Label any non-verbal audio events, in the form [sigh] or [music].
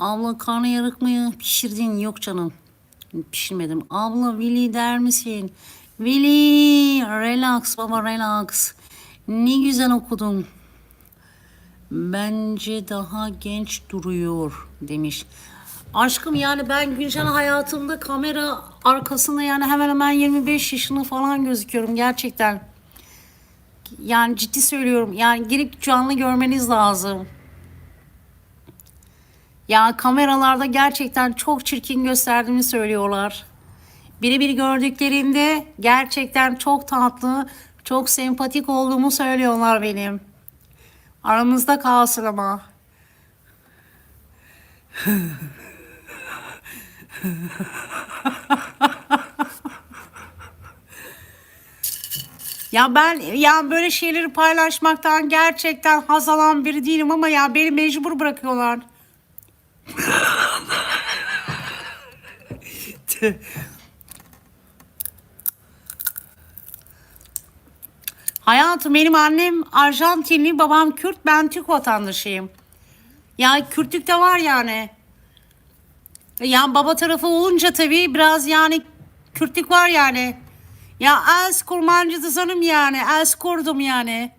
Abla karnı yarık mı pişirdin? Yok canım. Pişirmedim. Abla Willy der misin? Willy relax baba relax. Ne güzel okudun. Bence daha genç duruyor demiş. Aşkım yani ben güncel hayatımda kamera arkasında yani hemen hemen 25 yaşında falan gözüküyorum gerçekten. Yani ciddi söylüyorum. Yani gelip canlı görmeniz lazım. Ya kameralarda gerçekten çok çirkin gösterdiğimi söylüyorlar. Birebir gördüklerinde gerçekten çok tatlı, çok sempatik olduğumu söylüyorlar benim. Aramızda kalsın ama. [laughs] Ya ben ya böyle şeyleri paylaşmaktan gerçekten haz alan biri değilim ama ya beni mecbur bırakıyorlar. [laughs] Hayatım benim annem Arjantinli, babam Kürt, ben Türk vatandaşıyım. Ya Kürtlük de var yani. Ya baba tarafı olunca tabii biraz yani Kürtlük var yani. Ya az kurmancı sanım yani. Az kurdum yani.